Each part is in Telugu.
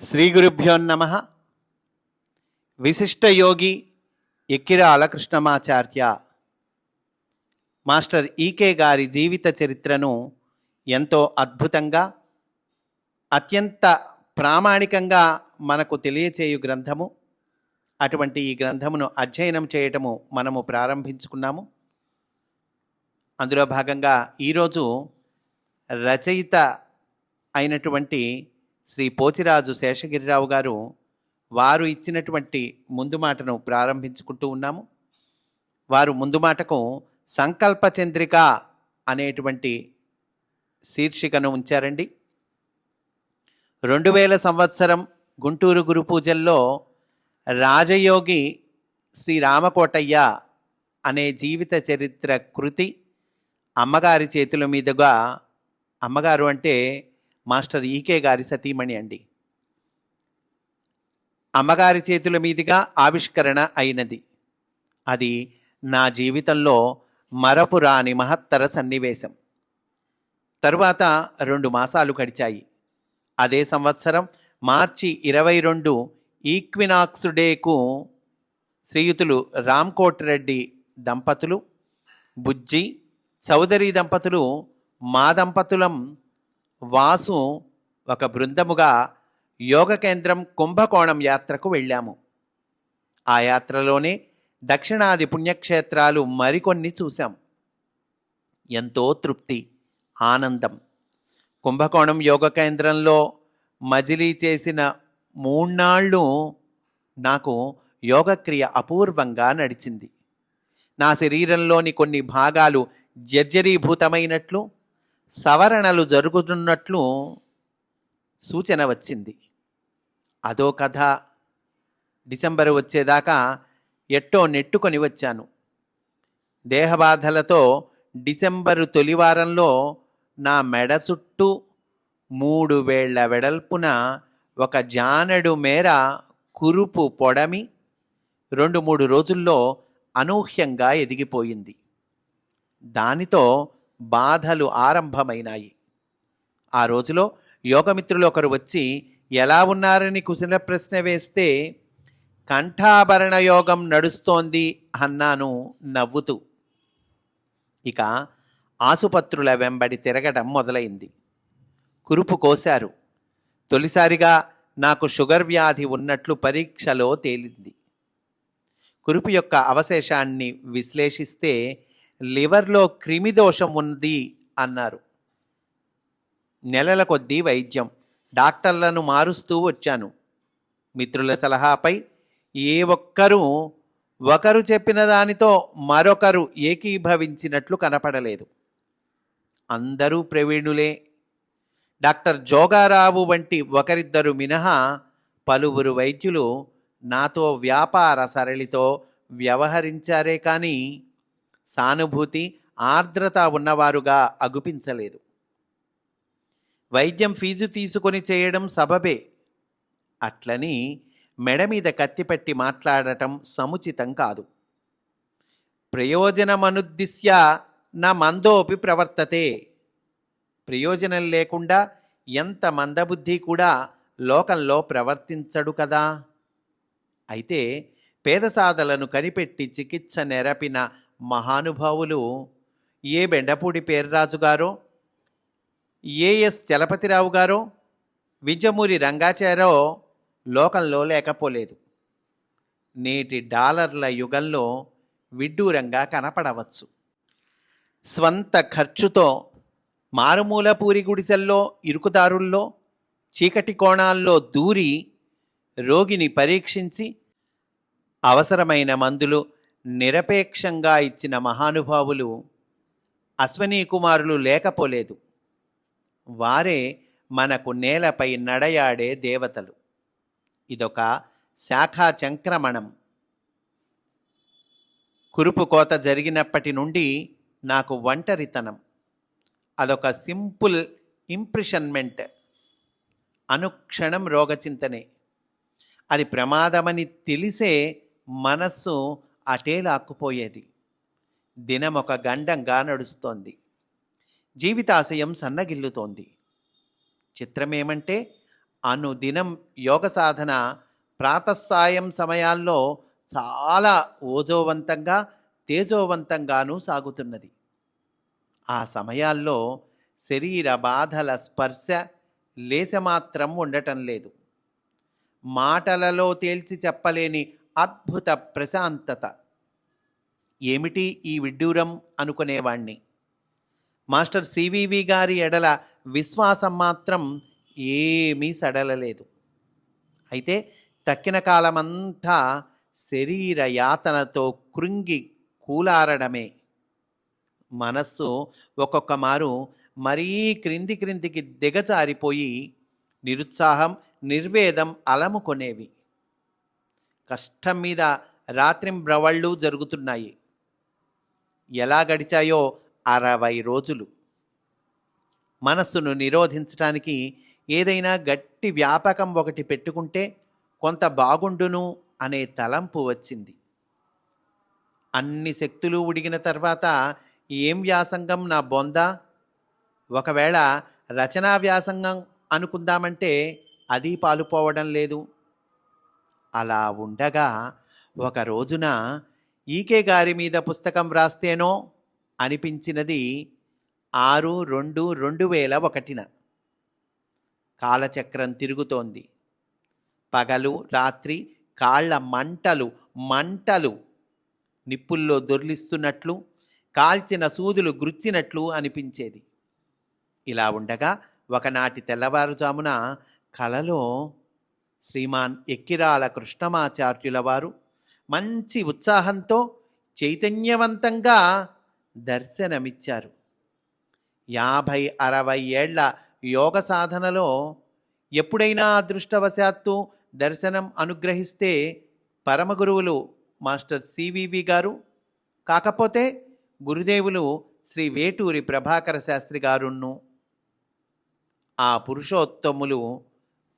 శ్రీ గురుభ్యో నమ విశిష్టయోగి ఎక్కిర అలకృష్ణమాచార్య మాస్టర్ ఈకే గారి జీవిత చరిత్రను ఎంతో అద్భుతంగా అత్యంత ప్రామాణికంగా మనకు తెలియచేయు గ్రంథము. అటువంటి ఈ గ్రంథమును అధ్యయనం చేయటము మనము ప్రారంభించుకున్నాము. అందులో భాగంగా ఈరోజు రచయిత అయినటువంటి శ్రీ పోచిరాజు శేషగిరిరావు గారు వారు ఇచ్చినటువంటి ముందు మాటను ప్రారంభించుకుంటూ ఉన్నాము. వారు ముందు మాటకు సంకల్ప చంద్రిక అనేటువంటి శీర్షికను ఉంచారండి. రెండు వేల సంవత్సరం గుంటూరు గురు పూజల్లో రాజయోగి శ్రీ రామకోటయ్య అనే జీవిత చరిత్ర కృతి అమ్మగారి చేతుల మీదుగా అమ్మగారు అంటే మాస్టర్ ఈకే గారి సతీమణి అండి. అమ్మగారి చేతుల మీదుగా ఆవిష్కరణ అయినది. అది నా జీవితంలో మరపురాని మహత్తర సన్నివేశం. తరువాత రెండు మాసాలు గడిచాయి. అదే సంవత్సరం మార్చి ఇరవై రెండు ఈక్వినాక్స్ డేకు శ్రీయుతులు రామ్కోట్ రెడ్డి దంపతులు బుజ్జి చౌదరి దంపతులు మా దంపతులం వాసు ఒక బృందముగా యోగ కేంద్రం కుంభకోణం యాత్రకు వెళ్ళాము. ఆ యాత్రలోనే దక్షిణాది పుణ్యక్షేత్రాలు మరికొన్ని చూశాం. ఎంతో తృప్తి ఆనందం. కుంభకోణం యోగ కేంద్రంలో మజిలీ చేసిన మూన్నాళ్ళు నాకు యోగక్రియ అపూర్వంగా నడిచింది. నా శరీరంలోని కొన్ని భాగాలు జర్జరీభూతమైనట్లు సవరణలు జరుగుతున్నట్లు సూచన వచ్చింది. అదో కథ డిసెంబర్ వచ్చేదాకా ఎట్టో నెట్టుకొని వచ్చాను. దేహబాధలతో డిసెంబరు తొలివారంలో నా మెడ చుట్టూ మూడు వేళ్ళ వెడల్పున ఒక జానెడు మేర కురుపు పొడమి రెండు మూడు రోజుల్లో అనూహ్యంగా ఎదిగిపోయింది. దానితో బాధలు ఆరంభమైనాయి. ఆ రోజులో యోగమిత్రులు ఒకరు వచ్చి ఎలా ఉన్నారని కుశల ప్రశ్న వేస్తే కంఠాభరణ యోగం నడుస్తోంది అన్నాను నవ్వుతూ. ఇక ఆసుపత్రుల వెంబడి తిరగడం మొదలైంది. కురుపు కోశారు. తొలిసారిగా నాకు షుగర్ వ్యాధి ఉన్నట్లు పరీక్షలో తేలింది. కురుపు యొక్క అవశేషాన్ని విశ్లేషిస్తే లివర్లో క్రిమిదోషం ఉంది అన్నారు. నెలల కొద్దీ వైద్యం. డాక్టర్లను మారుస్తూ వచ్చాను. మిత్రుల సలహాపై ఏ ఒక్కరూ ఒకరు చెప్పిన దానితో మరొకరు ఏకీభవించినట్లు కనపడలేదు. అందరూ ప్రవీణులే. డాక్టర్ జోగారావు వంటి ఒకరిద్దరు మినహా పలువురు వైద్యులు నాతో వ్యాపార సరళితో వ్యవహరించారే కానీ సానుభూతి ఆర్ద్రత ఉన్నవారుగా అగుపించలేదు. వైద్యం ఫీజు తీసుకొని చేయడం సబబే. అట్లని మెడ మీద కత్తిపెట్టి మాట్లాడటం సముచితం కాదు. ప్రయోజనమనుద్దిశ్య నా మందోపి ప్రవర్తతే. ప్రయోజనం లేకుండా ఎంత మందబుద్ధి కూడా లోకంలో ప్రవర్తించడు కదా. అయితే పేదసాదలను కనిపెట్టి చికిత్స నెరపిన మహానుభావులు ఏ బెండపూడి పేర్రాజు గారో ఏఎస్ చలపతిరావు గారో విజయమూరి రంగాచారో లోకంలో లేకపోలేదు. నేటి డాలర్ల యుగంలో విడ్డూరంగా కనపడవచ్చు. స్వంత ఖర్చుతో మారుమూల పూరి గుడిసెల్లో ఇరుకుదారుల్లో చీకటి కోణాల్లో దూరి రోగిని పరీక్షించి అవసరమైన మందులు నిరపేక్షంగా ఇచ్చిన మహానుభావులు అశ్వనీ కుమారులు లేకపోలేదు. వారే మనకు నేలపై నడయాడే దేవతలు. ఇదొక శాఖా చంక్రమణం. కురుపు కోత జరిగినప్పటి నుండి నాకు ఒంటరితనం. అదొక సింపుల్ ఇంప్రెషన్మెంట్. అనుక్షణం రోగచింతనే. అది ప్రమాదమని తెలిసే మనస్సు అటే లాక్కుపోయేది దినం ఒక గండంగా నడుస్తోంది. జీవితాశయం సన్నగిల్లుతోంది. చిత్రమేమంటే అనుదినం యోగ సాధన ప్రాతస్సాయం సమయాల్లో చాలా ఓజోవంతంగా తేజోవంతంగానూ సాగుతున్నది. ఆ సమయాల్లో శరీర బాధల స్పర్శ లేశమాత్రం ఉండటం లేదు. మాటలలో తేల్చి చెప్పలేని అద్భుత ప్రశాంతత. ఏమిటి ఈ విడ్డూరం అనుకునేవాణ్ణి? మాస్టర్ సివివి గారి ఎడల విశ్వాసం మాత్రం ఏమీ సడలలేదు. అయితే తక్కిన కాలమంతా శరీర యాతనతో కృంగి కూలారడమే. మనస్సు ఒక్కొక్క మారు మరీ క్రింది క్రిందికి దిగజారిపోయి నిరుత్సాహం నిర్వేదం అలముకొనేవి. కష్టం మీద రాత్రింబ్రవళ్ళు జరుగుతున్నాయి. ఎలా గడిచాయో అరవై రోజులు. మనస్సును నిరోధించటానికి ఏదైనా గట్టి వ్యాపకం ఒకటి పెట్టుకుంటే కొంత బాగుండును అనే తలంపు వచ్చింది. అన్ని శక్తులు ఉడిగిన తర్వాత ఏం వ్యాసంగం నా బొంద? ఒకవేళ రచనా వ్యాసంగం అనుకుందామంటే అది పాలుపోవడం లేదు. అలా ఉండగా ఒక రోజున ఈకే గారి మీద పుస్తకం వ్రాస్తేనో అనిపించినది ఆరు రెండు రెండు వేల ఒకటిన. కాలచక్రం తిరుగుతోంది. పగలు రాత్రి కాళ్ళ మంటలు మంటలు నిప్పుల్లో దొర్లిస్తున్నట్లు కాల్చిన సూదులు గుచ్చినట్లు అనిపించేది. ఇలా ఉండగా ఒకనాటి తెల్లవారుజామున కలలో శ్రీమాన్ ఎక్కిరాల కృష్ణమాచార్యుల వారు మంచి ఉత్సాహంతో చైతన్యవంతంగా దర్శనమిచ్చారు. యాభై అరవై ఏళ్ళ యోగ సాధనలో ఎప్పుడైనా అదృష్టవశాత్తు దర్శనం అనుగ్రహిస్తే పరమగురువులు మాస్టర్ సివివి గారు కాకపోతే గురుదేవులు శ్రీ వేటూరి ప్రభాకర శాస్త్రి గారును ఆ పురుషోత్తములు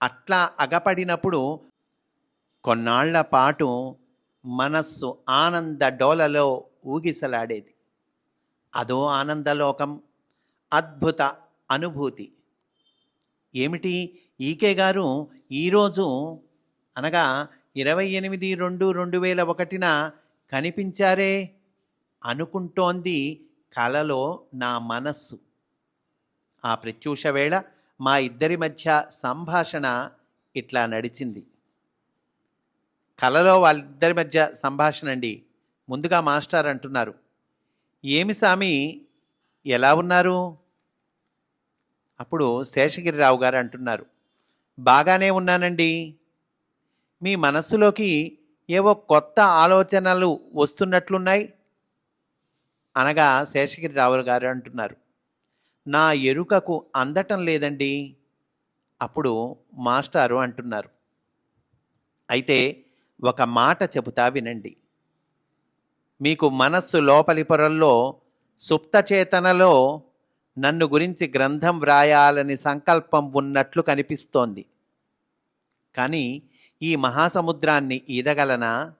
అట్లా అగపడినప్పుడు కొన్నాళ్ళ పాటు మనస్సు ఆనంద డోలలో ఊగిసలాడేది. అదో ఆనందలోకం అద్భుత అనుభూతి. ఏమిటి? ఈకే గారు ఈరోజు అనగా ఇరవై ఎనిమిది రెండు రెండు వేల ఒకటిన కనిపించారే అనుకుంటోంది కలలో నా మనస్సు. ఆ ప్రత్యూష వేళ మా ఇద్దరి మధ్య సంభాషణ ఇట్లా నడిచింది. కలలో వాళ్ళిద్దరి మధ్య సంభాషణ అండి. ముందుగా మాస్టర్ అంటున్నారు ఏమి సామి ఎలా ఉన్నారు? అప్పుడు శేషగిరిరావు గారు అంటున్నారు బాగానే ఉన్నానండి. మీ మనస్సులోకి ఏవో కొత్త ఆలోచనలు వస్తున్నట్లున్నాయి. అనగా శేషగిరిరావు గారు అంటున్నారు నా ఎరుకకు అందటం లేదండి. అప్పుడు మాస్టారు అంటున్నారు. అయితే ఒక మాట చెబుతా వినండి. మీకు మనస్సు లోపలి పొరల్లో సుప్త చేతనలో నన్ను గురించి గ్రంథం వ్రాయాలని సంకల్పం ఉన్నట్లు కనిపిస్తోంది. కానీ ఈ మహాసముద్రాన్ని ఈదగలనా?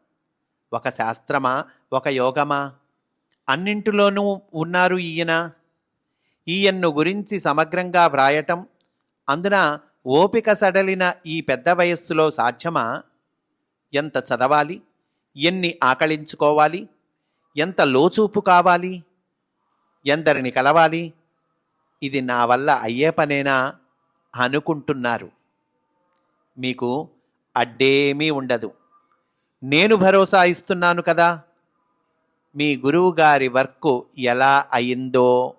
ఒక శాస్త్రమా? ఒక యోగమా? అన్నింటిలోనూ ఉన్నారు ఈయన. ఈయన్ను గురించి సమగ్రంగా వ్రాయటం అందున ఓపిక సడలిన ఈ పెద్ద వయస్సులో సాధ్యమా? ఎంత చదవాలి? ఎన్ని ఆకళించుకోవాలి? ఎంత లోచూపు కావాలి? ఎందరిని కలవాలి? ఇది నా వల్ల అయ్యే పనేనా? అనుకుంటున్నారు. మీకు అడ్డేమీ ఉండదు. నేను భరోసా ఇస్తున్నాను కదా. మీ గురువు గారి వర్క్ ఎలా అయిందో?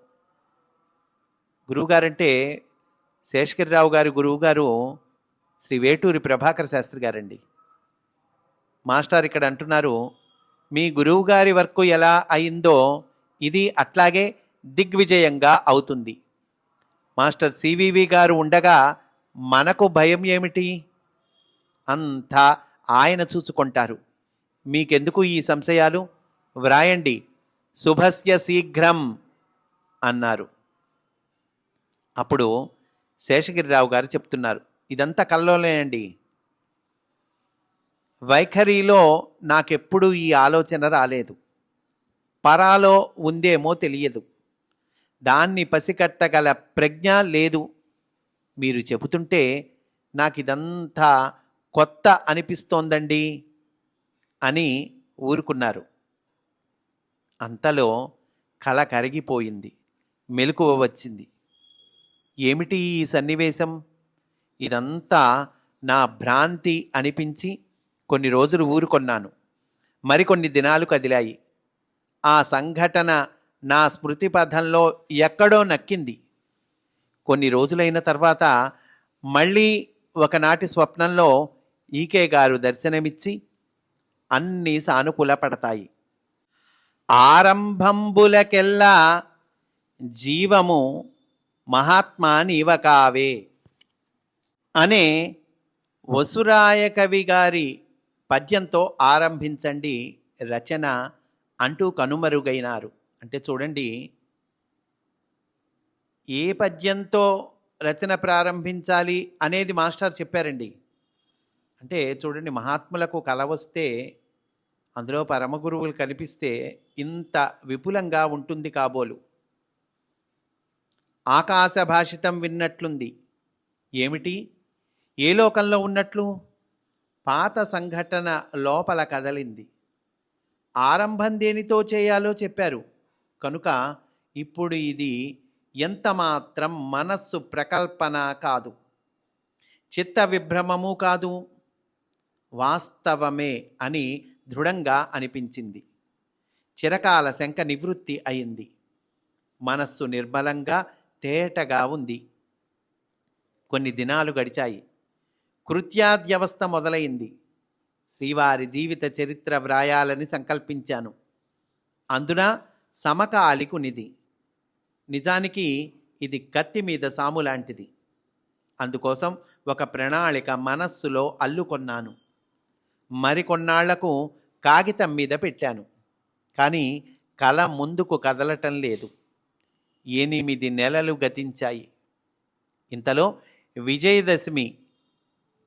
గురువుగారంటే శేషగిరిరావు గారి గురువుగారు శ్రీ వేటూరి ప్రభాకర్ శాస్త్రి గారండి. మాస్టర్ ఇక్కడ అంటున్నారు మీ గురువు గారి వర్క్ ఎలా అయిందో ఇది అట్లాగే దిగ్విజయంగా అవుతుంది. మాస్టర్ సివివి గారు ఉండగా మనకు భయం ఏమిటి? అంతా ఆయన చూసుకుంటారు. మీకెందుకు ఈ సంశయాలు? వ్రాయండి శుభస్య శీఘ్రం అన్నారు. అప్పుడు శేషగిరిరావు గారు చెప్తున్నారు ఇదంతా కల్లోలేనండి వైఖరిలో నాకెప్పుడు ఈ ఆలోచన రాలేదు. పరాలో ఉందేమో తెలియదు. దాన్ని పసికట్టగల ప్రజ్ఞ లేదు. మీరు చెబుతుంటే నాకు ఇదంతా కొత్త అనిపిస్తోందండి అని ఊరుకున్నారు. అంతలో కల కరిగిపోయింది మెలకువ వచ్చింది. ఏమిటి ఈ సన్నివేశం? ఇదంతా నా భ్రాంతి అనిపించి కొన్ని రోజులు ఊరుకొన్నాను మరికొన్ని దినాలు కదిలాయి. ఆ సంఘటన నా స్మృతి పథంలో ఎక్కడో నక్కింది. కొన్ని రోజులైన తర్వాత మళ్ళీ ఒకనాటి స్వప్నంలో ఈకే గారు దర్శనమిచ్చి అన్నీ సానుకూల పడతాయి. ఆరంభంబులకెల్లా జీవము మహాత్మా నీవకావే అనే వసురాయ కవి గారి పద్యంతో ఆరంభించండి రచన అంటూ కనుమరుగైనారు. అంటే చూడండి ఏ పద్యంతో రచన ప్రారంభించాలి అనేది మాస్టర్ చెప్పారండి. అంటే చూడండి మహాత్ములకు కల వస్తే అందులో పరమ గురువులు కనిపిస్తే ఇంత విపులంగా ఉంటుంది కాబోలు. ఆకాశ భాషితం విన్నట్లుంది. ఏమిటి? ఏ లోకంలో ఉన్నట్లు? పాత సంఘటన లోపల కదలింది. ఆరంభం దేనితో చేయాలో చెప్పారు. కనుక ఇప్పుడు ఇది ఎంత మాత్రం మనస్సు ప్రకల్పన కాదు. చిత్త విభ్రమము కాదు. వాస్తవమే అని దృఢంగా అనిపించింది. చిరకాల శంక నివృత్తి అయింది. మనస్సు నిర్మలంగా తేటగా ఉంది. కొన్ని దినాలు గడిచాయి. కృత్యాద్యవస్థ మొదలైంది. శ్రీవారి జీవిత చరిత్ర వ్రాయాలని సంకల్పించాను. అందున సమకాలికునిది నిజానికి ఇది కత్తి మీద సాము లాంటిది. అందుకోసం ఒక ప్రణాళిక మనస్సులో అల్లుకొన్నాను మరికొన్నాళ్ళకు కాగితం మీద పెట్టాను. కానీ కళ ముందుకు కదలటం లేదు. ఎనిమిది నెలలు గతించాయి. ఇంతలో విజయదశమి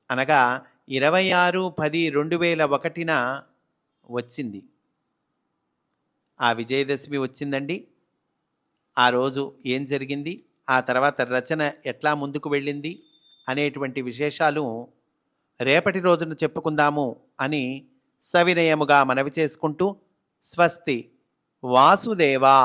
అనగా ఇరవై ఆరు పది రెండు వేల ఒకటిన వచ్చింది. ఆ విజయదశమి వచ్చిందండి. ఆ రోజు ఏం జరిగింది? ఆ తర్వాత రచన ఎట్లా ముందుకు వెళ్ళింది? అనేటువంటి విశేషాలు రేపటి రోజున చెప్పుకుందాము అని సవినయముగా మనవి చేసుకుంటూ స్వస్తి వాసుదేవా!